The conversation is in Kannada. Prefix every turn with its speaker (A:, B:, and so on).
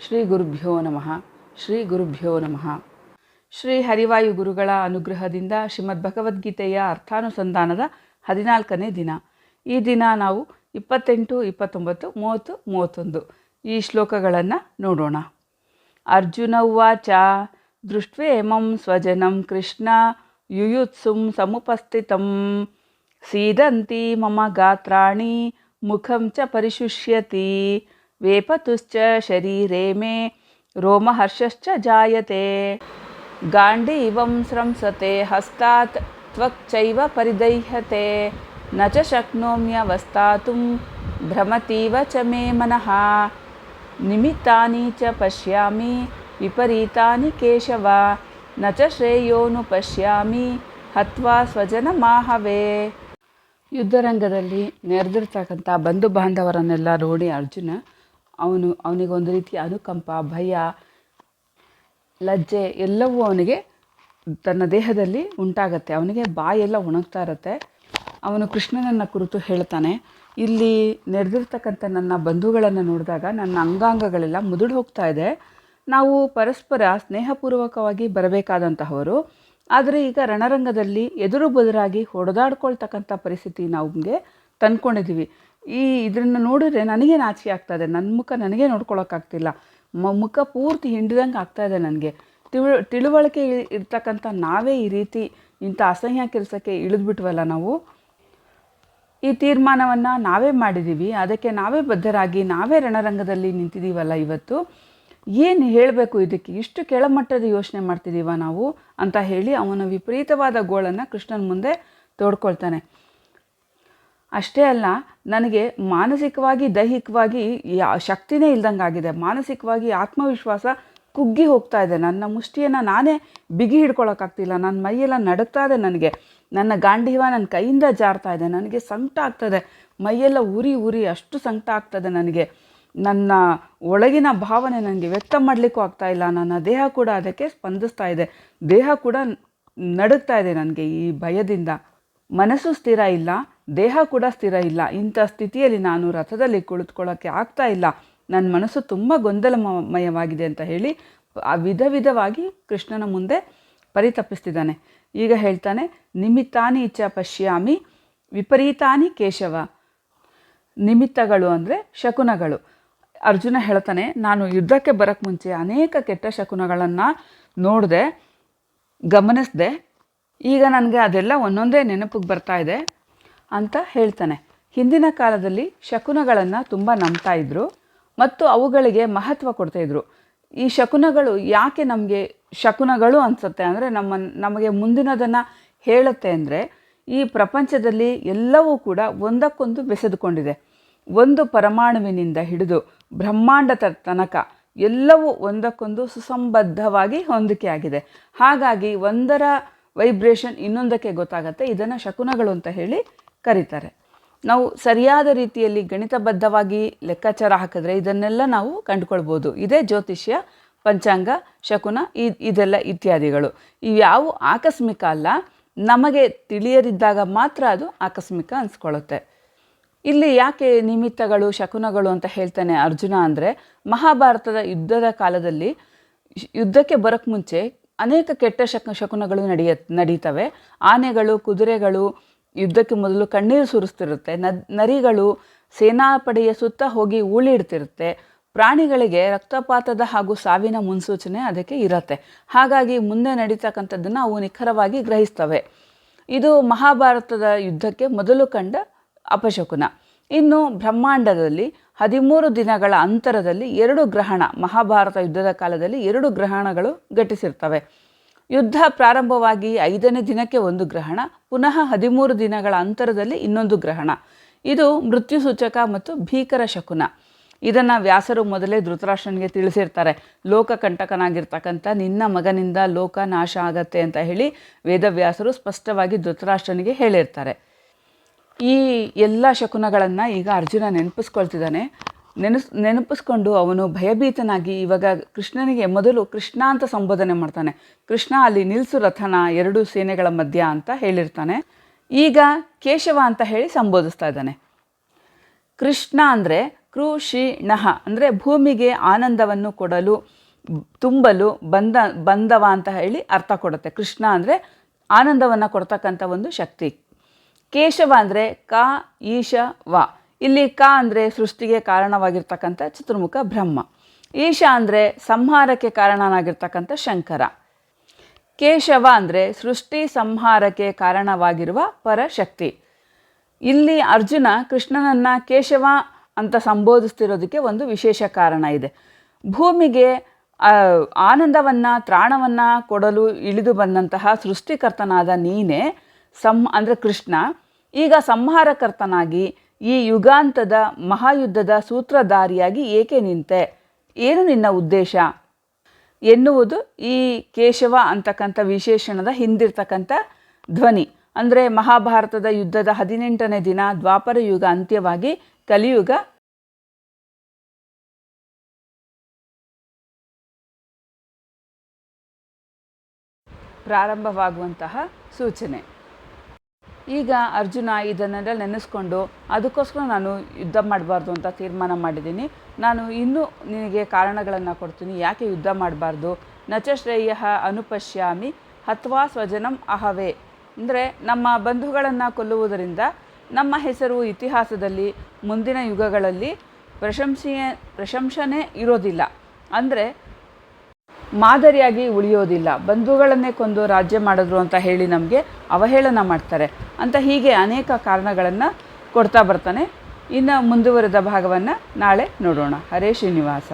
A: ಶ್ರೀ ಗುರುಭ್ಯೋ ನಮಃ. ಶ್ರೀ ಗುರುಭ್ಯೋ ನಮಃ. ಶ್ರೀ ಹರಿವಾಯು ಗುರುಗಳ ಅನುಗ್ರಹದಿಂದ ಶ್ರೀಮದ್ ಭಗವದ್ಗೀತೆಯ ಅರ್ಥಾನುಸಂಧಾನದ ಹದಿನಾಲ್ಕನೇ ದಿನ. ಈ ದಿನ ನಾವು ಇಪ್ಪತ್ತೆಂಟು, ಇಪ್ಪತ್ತೊಂಬತ್ತು, ಮೂವತ್ತು, ಮೂವತ್ತೊಂದು ಈ ಶ್ಲೋಕಗಳನ್ನು ನೋಡೋಣ. ಅರ್ಜುನ ಉವಾಚ, ದೃಷ್ಟ್ವೇಮಂ ಸ್ವಜನಂ ಕೃಷ್ಣ, ಯುಯುತ್ಸುಂ ಸಮುಪಸ್ಥಿತಂ, ಸೀದಂತಿ ಮಮ ಗಾತ್ರಾಣಿ, ಮುಖಂ ಚ ಪರಿಶುಷ್ಯತಿ ವೇಪತುಶ್ಚ ಶರೀರೆ ಮೇ ರೋಮಹರ್ಷಶ್ಚ ಜಾಯತೆ ಗಾಂಡೀವಂ ಸ್ರಂಸತೆ ಹಸ್ತಾತ್ ತ್ವಕ್ಚೈವ ಪರಿದಹ್ಯತೆ ನ ಚ ಶಕ್ನೋಮ್ಯವಸ್ತಾತು ಭ್ರಮತೀವ ಚ ಮೇ ಮನಃ ನಿಮಿತ್ತಾನಿ ಚ ಪಶ್ಯಾಮಿ ವಿಪರೀತಾನಿ ಕೇಶವ ನ ಚ ಶ್ರೇಯೋನು ಪಶ್ಯಾಮಿ ಹತ್ವಾ ಸ್ವಜನ ಮಾಹವೇ ಯುದ್ಧರಂಗದಲ್ಲಿ ನೆರೆದಿರ್ತಕ್ಕಂಥ ಬಂಧು ಬಾಂಧವರನ್ನೆಲ್ಲ ನೋಡಿ ಅರ್ಜುನ ಅವನು ಅವನಿಗೊಂದು ರೀತಿ ಅನುಕಂಪ, ಭಯ, ಲಜ್ಜೆ ಎಲ್ಲವೂ ಅವನಿಗೆ ತನ್ನ ದೇಹದಲ್ಲಿ ಉಂಟಾಗತ್ತೆ. ಅವನಿಗೆ ಬಾಯೆಲ್ಲ ಒಣಗ್ತಾ ಇರುತ್ತೆ. ಅವನು ಕೃಷ್ಣನನ್ನು ಕುರಿತು ಹೇಳ್ತಾನೆ, ಇಲ್ಲಿ ನೆರೆದಿರ್ತಕ್ಕಂಥ ನನ್ನ ಬಂಧುಗಳನ್ನು ನೋಡಿದಾಗ ನನ್ನ ಅಂಗಾಂಗಗಳೆಲ್ಲ ಮುದುಡು ಹೋಗ್ತಾ ಇದೆ. ನಾವು ಪರಸ್ಪರ ಸ್ನೇಹಪೂರ್ವಕವಾಗಿ ಬರಬೇಕಾದಂತಹವರು. ಆದರೆ ಈಗ ರಣರಂಗದಲ್ಲಿ ಎದುರು ಬದುರಾಗಿ ಹೊಡೆದಾಡ್ಕೊಳ್ತಕ್ಕಂಥ ಪರಿಸ್ಥಿತಿ ನಮಗೆ ತಂದ್ಕೊಂಡಿದ್ದೀವಿ ಈ ಇದನ್ನು ನೋಡಿದ್ರೆ ನನಗೆ ನಾಚಿಕೆ ಇದೆ. ನನ್ನ ಮುಖ ನನಗೆ ನೋಡ್ಕೊಳಕ್ಕಾಗ್ತಿಲ್ಲ ಮ, ಮುಖ ಪೂರ್ತಿ ಹಿಂಡಿದಂಗೆ ಆಗ್ತಾಯಿದೆ ನನಗೆ. ತಿಳು, ತಿಳುವಳಿಕೆ ಇರ್ತಕ್ಕಂಥ ನಾವೇ ಈ ರೀತಿ ಇಂಥ ಅಸಹ್ಯ ಕೆಲಸಕ್ಕೆ ಇಳಿದ್ಬಿಟ್ವಲ್ಲ ನಾವು? ಈ ತೀರ್ಮಾನವನ್ನು ನಾವೇ ಮಾಡಿದ್ದೀವಿ ಅದಕ್ಕೆ ನಾವೇ ಬದ್ಧರಾಗಿ, ನಾವೇ ರಣರಂಗದಲ್ಲಿ ನಿಂತಿದ್ದೀವಲ್ಲ ಇವತ್ತು? ಏನು ಹೇಳಬೇಕು ಇದಕ್ಕೆ? ಇಷ್ಟು ಕೆಳಮಟ್ಟದ ಯೋಚನೆ ಮಾಡ್ತಿದ್ದೀವ ನಾವು? ಅಂತ ಹೇಳಿ ಅವನ ವಿಪರೀತವಾದ ಗೋಳನ್ನು ಕೃಷ್ಣನ ಮುಂದೆ ತೋಡ್ಕೊಳ್ತಾನೆ. ಅಷ್ಟೇ ಅಲ್ಲ, ನನಗೆ ಮಾನಸಿಕವಾಗಿ, ದೈಹಿಕವಾಗಿ ಯಾ, ಶಕ್ತಿನೇ ಇಲ್ದಂಗೆ ಆಗಿದೆ ಮಾನಸಿಕವಾಗಿ ಆತ್ಮವಿಶ್ವಾಸ ಕುಗ್ಗಿ ಹೋಗ್ತಾ ಇದೆ. ನನ್ನ ಮುಷ್ಟಿಯನ್ನು ನಾನೇ ಬಿಗಿ ಹಿಡ್ಕೊಳೋಕ್ಕಾಗ್ತಿಲ್ಲ. ನನ್ನ ಮೈಯೆಲ್ಲ ನಡುಗ್ತಾ ಇದೆ ನನಗೆ. ನನ್ನ ಗಾಂಡೀವ ನನ್ನ ಕೈಯಿಂದ ಜಾರ್ತಾ ಇದೆ. ನನಗೆ ಸಂಕಟ ಆಗ್ತದೆ. ಮೈಯೆಲ್ಲ ಉರಿ ಉರಿ, ಅಷ್ಟು ಸಂಕಟ ಆಗ್ತದೆ ನನಗೆ. ನನ್ನ ಒಳಗಿನ ಭಾವನೆ ನನಗೆ ವ್ಯಕ್ತ ಮಾಡಲಿಕ್ಕೂ ಆಗ್ತಾ ಇಲ್ಲ. ನನ್ನ ದೇಹ ಕೂಡ ಅದಕ್ಕೆ ಸ್ಪಂದಿಸ್ತಾ ಇದೆ. ದೇಹ ಕೂಡ ನಡುಗ್ತಾ ಇದೆ ನನಗೆ ಈ ಭಯದಿಂದ. ಮನಸ್ಸು ಸ್ಥಿರ ಇಲ್ಲ. ದೇಹ ಕೂಡ ಸ್ಥಿರ ಇಲ್ಲ. ಇಂಥ ಸ್ಥಿತಿಯಲ್ಲಿ ನಾನು ರಥದಲ್ಲಿ ಕುಳಿತುಕೊಳ್ಳೋಕ್ಕೆ ಆಗ್ತಾ ಇಲ್ಲ. ನನ್ನ ಮನಸ್ಸು ತುಂಬ ಗೊಂದಲಮಯವಾಗಿದೆ ಅಂತ ಹೇಳಿ ವಿಧ ವಿಧವಾಗಿ ಕೃಷ್ಣನ ಮುಂದೆ ಪರಿತಪಿಸ್ತಿದ್ದಾನೆ. ಈಗ ಹೇಳ್ತಾನೆ, ನಿಮಿತ್ತಾನಿ ಇಚ್ಛ ಪಶ್ಯಾಮಿ, ವಿಪರೀತಾನಿ ಕೇಶವ. ನಿಮಿತ್ತಗಳು ಅಂದರೆ ಶಕುನಗಳು. ಅರ್ಜುನ ಹೇಳ್ತಾನೆ, ನಾನು ಯುದ್ಧಕ್ಕೆ ಬರೋಕ್ಕೆ ಮುಂಚೆ ಅನೇಕ ಕೆಟ್ಟ ಶಕುನಗಳನ್ನು ನೋಡಿದೆ, ಗಮನಿಸಿದೆ. ಈಗ ನನಗೆ ಅದೆಲ್ಲ ಒಂದೊಂದೇ ನೆನಪಿಗೆ ಬರ್ತಾ ಇದೆ. ಅಂತ ಹೇಳ್ತಾನೆ. ಹಿಂದಿನ ಕಾಲದಲ್ಲಿ ಶಕುನಗಳನ್ನು ತುಂಬ ನಂಬ್ತಾ ಇದ್ರು ಮತ್ತು ಅವುಗಳಿಗೆ ಮಹತ್ವ ಕೊಡ್ತಾಯಿದ್ರು ಈ ಶಕುನಗಳು ಯಾಕೆ ನಮಗೆ ಶಕುನಗಳು ಅನಿಸುತ್ತೆ ಅಂದರೆ ನಮ್ಮ, ನಮಗೆ ಮುಂದಿನದನ್ನು ಹೇಳುತ್ತೆ ಅಂದರೆ ಈ ಪ್ರಪಂಚದಲ್ಲಿ ಎಲ್ಲವೂ ಕೂಡ ಒಂದಕ್ಕೊಂದು ಬೆಸೆದುಕೊಂಡಿದೆ. ಒಂದು ಪರಮಾಣುವಿನಿಂದ ಹಿಡಿದು ಬ್ರಹ್ಮಾಂಡದ ತನಕ ಎಲ್ಲವೂ ಒಂದಕ್ಕೊಂದು ಸುಸಂಬದ್ಧವಾಗಿ ಹೊಂದಿಕೆಯಾಗಿದೆ ಹಾಗಾಗಿ ಒಂದರ ವೈಬ್ರೇಷನ್ ಇನ್ನೊಂದಕ್ಕೆ ಗೊತ್ತಾಗತ್ತೆ. ಇದನ್ನು ಶಕುನಗಳು ಅಂತ ಹೇಳಿ ಕರೀತಾರೆ. ನಾವು ಸರಿಯಾದ ರೀತಿಯಲ್ಲಿ ಗಣಿತಬದ್ಧವಾಗಿ ಲೆಕ್ಕಾಚಾರ ಹಾಕಿದ್ರೆ ಇದನ್ನೆಲ್ಲ ನಾವು ಕಂಡುಕೊಳ್ಬೋದು. ಇದೇ ಜ್ಯೋತಿಷ್ಯ, ಪಂಚಾಂಗ, ಶಕುನ ಇದೆಲ್ಲ ಇತ್ಯಾದಿಗಳು. ಇವ್ಯಾವು ಆಕಸ್ಮಿಕ ಅಲ್ಲ, ನಮಗೆ ತಿಳಿಯದಿದ್ದಾಗ ಮಾತ್ರ ಅದು ಆಕಸ್ಮಿಕ ಅನಿಸ್ಕೊಳ್ಳುತ್ತೆ. ಇಲ್ಲಿ ಯಾಕೆ ನಿಮಿತ್ತಗಳು, ಶಕುನಗಳು ಅಂತ ಹೇಳ್ತಾನೆ ಅರ್ಜುನ ಅಂದರೆ, ಮಹಾಭಾರತದ ಯುದ್ಧದ ಕಾಲದಲ್ಲಿ ಯುದ್ಧಕ್ಕೆ ಬರೋಕ್ಕೆ ಮುಂಚೆ ಅನೇಕ ಕೆಟ್ಟ ಶಕ, ಶಕುನಗಳು ನಡೆಯ, ನಡೀತವೆ. ಆನೆಗಳು, ಕುದುರೆಗಳು ಯುದ್ಧಕ್ಕೆ ಮೊದಲು ಕಣ್ಣೀರು ಸುರಿಸ್ತಿರುತ್ತೆ. ನರಿಗಳು ಸೇನಾಪಡೆಯ ಸುತ್ತ ಹೋಗಿ ಉಳಿಡ್ತಿರುತ್ತೆ ಪ್ರಾಣಿಗಳಿಗೆ ರಕ್ತಪಾತದ ಹಾಗೂ ಸಾವಿನ ಮುನ್ಸೂಚನೆ ಅದಕ್ಕೆ ಇರತ್ತೆ. ಹಾಗಾಗಿ ಮುಂದೆ ನಡೀತಕ್ಕಂಥದ್ದನ್ನು ಅವು ನಿಖರವಾಗಿ ಗ್ರಹಿಸ್ತವೆ. ಇದು ಮಹಾಭಾರತದ ಯುದ್ಧಕ್ಕೆ ಮೊದಲು ಕಂಡ ಅಪಶಕುನ. ಇನ್ನು ಬ್ರಹ್ಮಾಂಡದಲ್ಲಿ ಹದಿಮೂರು ದಿನಗಳ ಅಂತರದಲ್ಲಿ ಎರಡು ಗ್ರಹಣ, ಮಹಾಭಾರತ ಯುದ್ಧದ ಕಾಲದಲ್ಲಿ ಎರಡು ಗ್ರಹಣಗಳು ಘಟಿಸಿರ್ತವೆ. ಯುದ್ಧ ಪ್ರಾರಂಭವಾಗಿ ಐದನೇ ದಿನಕ್ಕೆ ಒಂದು ಗ್ರಹಣ, ಪುನಃ ಹದಿಮೂರು ದಿನಗಳ ಅಂತರದಲ್ಲಿ ಇನ್ನೊಂದು ಗ್ರಹಣ. ಇದು ಮೃತ್ಯು ಸೂಚಕ ಮತ್ತು ಭೀಕರ ಶಕುನ. ಇದನ್ನು ವ್ಯಾಸರು ಮೊದಲೇ ಧೃತರಾಷ್ಟ್ರನಿಗೆ ತಿಳಿಸಿರ್ತಾರೆ. ಲೋಕಕಂಟಕನಾಗಿರ್ತಕ್ಕಂಥ ನಿನ್ನ ಮಗನಿಂದ ಲೋಕ ನಾಶ ಆಗತ್ತೆ ಅಂತ ಹೇಳಿ ವೇದವ್ಯಾಸರು ಸ್ಪಷ್ಟವಾಗಿ ಧೃತರಾಷ್ಟ್ರನಿಗೆ ಹೇಳಿರ್ತಾರೆ. ಈ ಎಲ್ಲ ಶಕುನಗಳನ್ನು ಈಗ ಅರ್ಜುನ ನೆನಪಿಸ್ಕೊಳ್ತಿದ್ದಾನೆ. ನೆನೆಸ್, ನೆನಪಿಸ್ಕೊಂಡು ಅವನು ಭಯಭೀತನಾಗಿ ಇವಾಗ ಕೃಷ್ಣನಿಗೆ ಮೊದಲು ಕೃಷ್ಣ ಅಂತ ಸಂಬೋಧನೆ ಮಾಡ್ತಾನೆ. ಕೃಷ್ಣ ಅಲ್ಲಿ ನಿಲ್ಸು ರಥನ ಎರಡು ಸೇನೆಗಳ ಮಧ್ಯ ಅಂತ ಹೇಳಿರ್ತಾನೆ. ಈಗ ಕೇಶವ ಅಂತ ಹೇಳಿ ಸಂಬೋಧಿಸ್ತಾ ಇದ್ದಾನೆ. ಕೃಷ್ಣ ಅಂದರೆ ಕೃಷಿಣಃ, ಅಂದರೆ ಭೂಮಿಗೆ ಆನಂದವನ್ನು ಕೊಡಲು, ತುಂಬಲು ಬಂದ, ಬಂದವ ಅಂತ ಹೇಳಿ ಅರ್ಥ ಕೊಡುತ್ತೆ. ಕೃಷ್ಣ ಅಂದರೆ ಆನಂದವನ್ನು ಕೊಡ್ತಕ್ಕಂಥ ಒಂದು ಶಕ್ತಿ. ಕೇಶವ ಅಂದರೆ ಕ, ಈಶ, ವ. ಇಲ್ಲಿ ಕ ಅಂದರೆ ಸೃಷ್ಟಿಗೆ ಕಾರಣವಾಗಿರ್ತಕ್ಕಂಥ ಚತುರ್ಮುಖ ಬ್ರಹ್ಮ. ಈಶ ಅಂದರೆ ಸಂಹಾರಕ್ಕೆ ಕಾರಣನಾಗಿರ್ತಕ್ಕಂಥ ಶಂಕರ. ಕೇಶವ ಅಂದರೆ ಸೃಷ್ಟಿ ಸಂಹಾರಕ್ಕೆ ಕಾರಣವಾಗಿರುವ ಪರಶಕ್ತಿ. ಇಲ್ಲಿ ಅರ್ಜುನ ಕೃಷ್ಣನನ್ನು ಕೇಶವ ಅಂತ ಸಂಬೋಧಿಸ್ತಿರೋದಕ್ಕೆ ಒಂದು ವಿಶೇಷ ಕಾರಣ ಇದೆ. ಭೂಮಿಗೆ ಆನಂದವನ್ನು, ತ್ರಾಣವನ್ನು ಕೊಡಲು ಇಳಿದು ಬಂದಂತಹ ಸೃಷ್ಟಿಕರ್ತನಾದ ನೀನೇ, ಸಂ, ಅಂದರೆ ಕೃಷ್ಣ, ಈಗ ಸಂಹಾರಕರ್ತನಾಗಿ ಈ ಯುಗಾಂತದ ಮಹಾಯುದ್ಧದ ಸೂತ್ರಧಾರಿಯಾಗಿ ಏಕೆ ನಿಂತೆ? ಏನು ನಿನ್ನ ಉದ್ದೇಶ? ಎನ್ನುವುದು ಈ ಕೇಶವ ಅಂತಕ್ಕಂಥ ವಿಶೇಷಣದ ಹಿಂದಿರ್ತಕ್ಕಂಥ ಧ್ವನಿ. ಅಂದರೆ ಮಹಾಭಾರತದ ಯುದ್ಧದ ಹದಿನೆಂಟನೇ ದಿನ ದ್ವಾಪರ ಯುಗ ಅಂತ್ಯವಾಗಿ ಕಲಿಯುಗ. ಪ್ರಾರಂಭವಾಗುವಂತಹ ಸೂಚನೆ. ಈಗ ಅರ್ಜುನ ಇದನ್ನೆಲ್ಲ ನೆನೆಸ್ಕೊಂಡು ಅದಕ್ಕೋಸ್ಕರ ನಾನು ಯುದ್ಧ ಮಾಡಬಾರ್ದು ಅಂತ ತೀರ್ಮಾನ ಮಾಡಿದ್ದೀನಿ. ನಾನು ಇನ್ನೂ ನಿನಗೆ ಕಾರಣಗಳನ್ನು ಕೊಡ್ತೀನಿ. ಯಾಕೆ ಯುದ್ಧ ಮಾಡಬಾರ್ದು? ನಚ ಶ್ರೇಯ ಅನುಪಶ್ಯಾಮಿ ಹತ್ವಾ ಸ್ವಜನಂ ಅಹವೇ. ಅಂದರೆ ನಮ್ಮ ಬಂಧುಗಳನ್ನು ಕೊಲ್ಲುವುದರಿಂದ ನಮ್ಮ ಹೆಸರು ಇತಿಹಾಸದಲ್ಲಿ ಮುಂದಿನ ಯುಗಗಳಲ್ಲಿ ಪ್ರಶಂಸೆಯ ಪ್ರಶಂಸನೆ ಇರೋದಿಲ್ಲ. ಅಂದರೆ ಮಾದರಿಯಾಗಿ ಉಳಿಯೋದಿಲ್ಲ. ಬಂಧುಗಳನ್ನೇ ಕೊಂದು ರಾಜ್ಯ ಮಾಡಿದ್ರು ಅಂತ ಹೇಳಿ ನಮಗೆ ಅವಹೇಳನ ಮಾಡ್ತಾರೆ. ಅಂತ ಹೀಗೆ ಅನೇಕ ಕಾರಣಗಳನ್ನು ಕೊಡ್ತಾ ಬರ್ತಾನೆ. ಇನ್ನು ಮುಂದುವರೆದ ಭಾಗವನ್ನು ನಾಳೆ ನೋಡೋಣ. ಹರೇ ಶ್ರೀನಿವಾಸ.